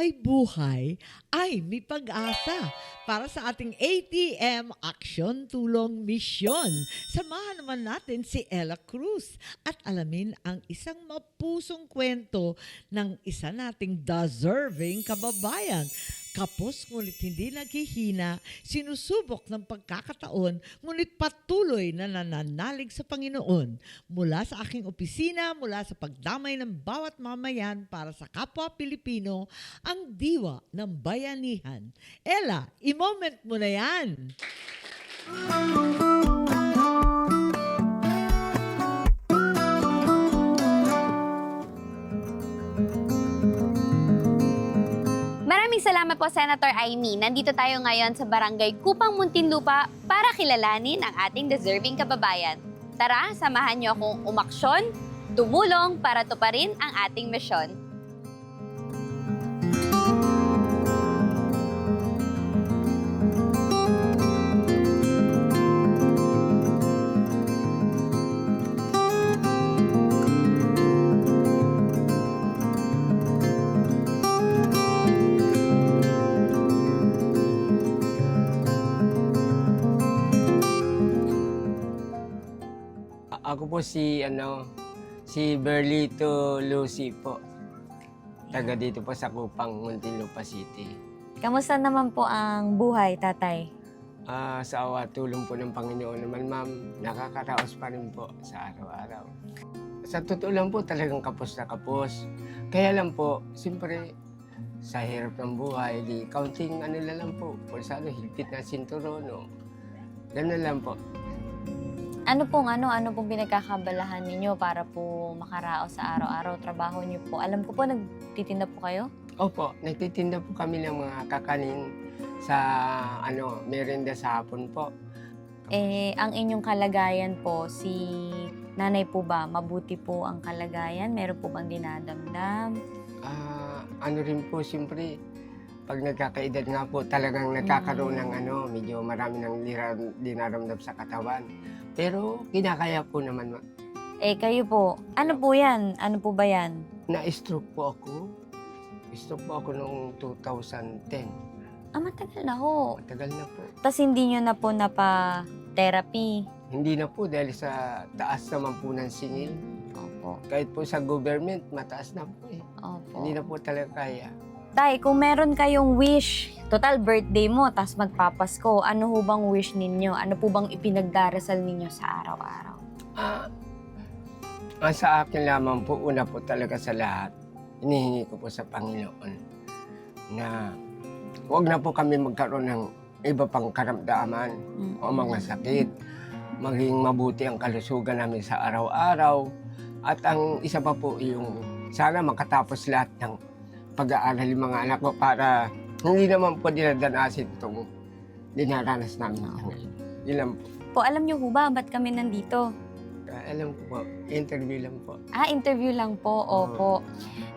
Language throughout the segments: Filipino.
may buhay ay may pag-asa para sa ating ATM Action Tulong Mission. Samahan naman natin si Ella Cruz at alamin ang isang mapusong kwento ng isa nating deserving kababayan. Kapos ngunit hindi naghihina, sinusubok ng pagkakataon, ngunit patuloy na nananalig sa Panginoon. Mula sa aking opisina, mula sa pagdamay ng bawat mamayan para sa kapwa Pilipino, ang diwa ng bayanihan. Ella, i-moment mo na yan! Maraming salamat po, Senator Aimee. Nandito tayo ngayon sa Barangay Kupang Muntinlupa para kilalanin ang ating deserving kababayan. Tara, samahan niyo akong umaksyon, tumulong para tuparin ang ating misyon. Ako po si ano si Berlito Lucy po. Taga dito po sa Kupang, Muntinlupa City. Kamusta naman po ang buhay, tatay? Ah, sa awa tulong po ng Panginoon naman, ma'am, nakakaraos pa rin po sa araw-araw. Sa totoo lang po, talagang kapos na kapos. Kaya lang po, siyempre, sa hirap ng buhay, di counting ano na lang po, pulsado, higpit na sinturon, no? Ganun lang po. Ano pong ano, ano pong pinagkakabalahan ninyo para po makaraos sa araw-araw trabaho niyo po? Alam ko po, nagtitinda po kayo? Opo, nagtitinda po kami ng mga kakanin sa ano, merienda sa hapon po. Eh, ang inyong kalagayan po, si nanay po ba, mabuti po ang kalagayan? Meron po bang dinadamdam? Ah, ano rin po, siyempre, pag nagkakaedad nga po, talagang nagkakaroon Mm. ng ano, medyo marami ng dinaramdam sa katawan. Pero kinakaya po naman. ma- Eh, kayo po, ano po yan? Ano po ba yan? Na-stroke po ako. Stroke po ako noong 2010. Ah, matagal na ho. Matagal na po. Tapos hindi nyo na po napa-therapy. Hindi na po dahil sa taas naman po ng singil. Opo. Kahit po sa government, mataas na po eh. Opo. Hindi na po talaga kaya. Tay, kung meron kayong wish, total birthday mo, tas magpapasko, ano ho bang wish ninyo? Ano po bang ipinagdarasal ninyo sa araw-araw? Ah, ang sa akin lamang po, una po talaga sa lahat, hinihingi ko po sa Panginoon na huwag na po kami magkaroon ng iba pang karamdaman o mga sakit. Maging mabuti ang kalusugan namin sa araw-araw. At ang isa pa po yung sana makatapos lahat ng pag-aaral yung mga anak ko para hindi naman po dinadanasin itong dinaranas namin ngayon. Yun lang po. Po, alam nyo ho ba, ba't kami nandito? Ah, Alam ko po, interview lang po. Ah, interview lang po, opo.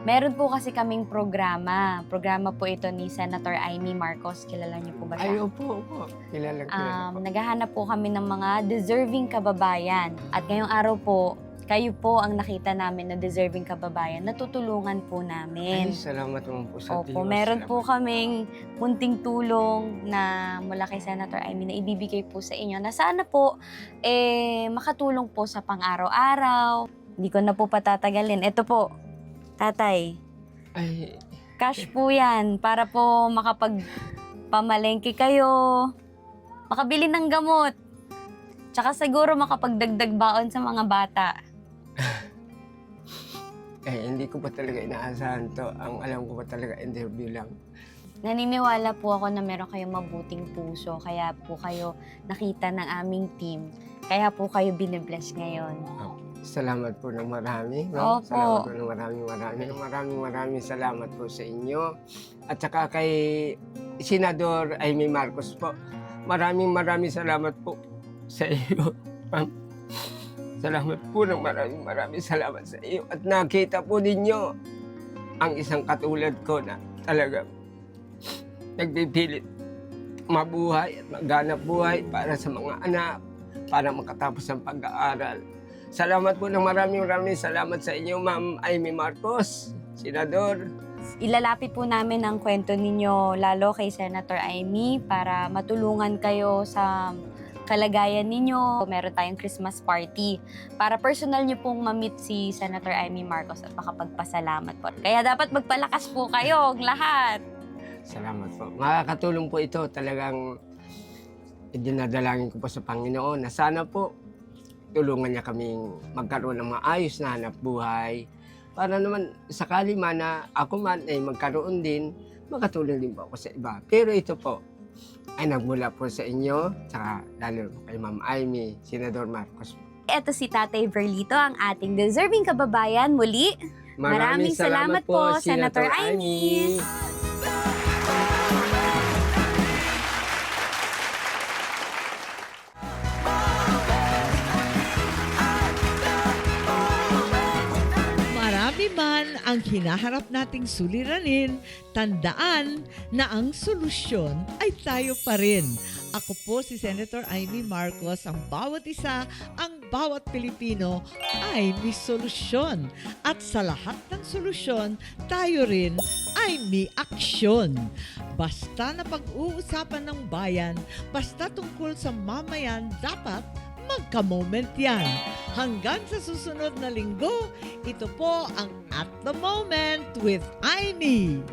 Meron po kasi kaming programa. Programa po ito ni Senator Amy Marcos. Kilala niyo po ba Ay, siya? opo, opo. Kilala, kilala po. Um, naghahanap po kami ng mga deserving kababayan. At ngayong araw po, kayo po ang nakita namin na deserving kababayan. Natutulungan po namin. Ay, salamat naman po sa Opo, Diyos. meron po Salamat. kaming munting tulong na mula kay Senator Amy na ibibigay po sa inyo na sana po eh, makatulong po sa pang-araw-araw. Hindi ko na po patatagalin. Ito po, tatay, Ay, cash po yan para po makapagpamalengke kayo, makabili ng gamot, tsaka siguro makapagdagdag baon sa mga bata. Eh, hindi ko pa talaga inaasahan to. Ang alam ko pa talaga, interview lang. Naniniwala po ako na meron kayong mabuting puso, kaya po kayo nakita ng aming team. Kaya po kayo binibless ngayon. Salamat po ng marami. Opo. Salamat po ng maraming maraming maraming maraming salamat po sa inyo. At saka kay Senador Amy Marcos po. Maraming maraming salamat po sa iyo. Salamat po ng maraming maraming salamat sa iyo. At nakita po ninyo ang isang katulad ko na talagang nagpipilit mabuhay at maghanap buhay para sa mga anak, para makatapos ng pag-aaral. Salamat po ng maraming maraming salamat sa inyo, Ma'am Amy Marcos, Senador. Ilalapit po namin ang kwento ninyo lalo kay Senator Amy para matulungan kayo sa kalagayan ninyo. Meron tayong Christmas party para personal nyo pong ma-meet si Senator Amy Marcos at makapagpasalamat po. Kaya dapat magpalakas po kayo, lahat. Salamat po. Makakatulong po ito. Talagang dinadalangin ko po sa Panginoon na sana po tulungan niya kaming magkaroon ng maayos na hanap buhay para naman sakali man na ako man ay magkaroon din, makatulong din po ako sa iba. Pero ito po ay nagmula po sa inyo, tsaka lalo kay Ma'am Amy, Senador Marcos. Ito si Tatay Verlito, ang ating deserving kababayan. Muli, Maraming salamat po, Senator Amy. Marami man ang hinaharap nating suliranin, tandaan na ang solusyon ay tayo pa rin. Ako po si Senator Amy Marcos, ang bawat isa, ang bawat Pilipino ay may solusyon. At sa lahat ng solusyon, tayo rin ay may aksyon. Basta na pag-uusapan ng bayan, basta tungkol sa mamayan, dapat magka-moment yan. Hanggang sa susunod na linggo, ito po ang At The Moment with Amy.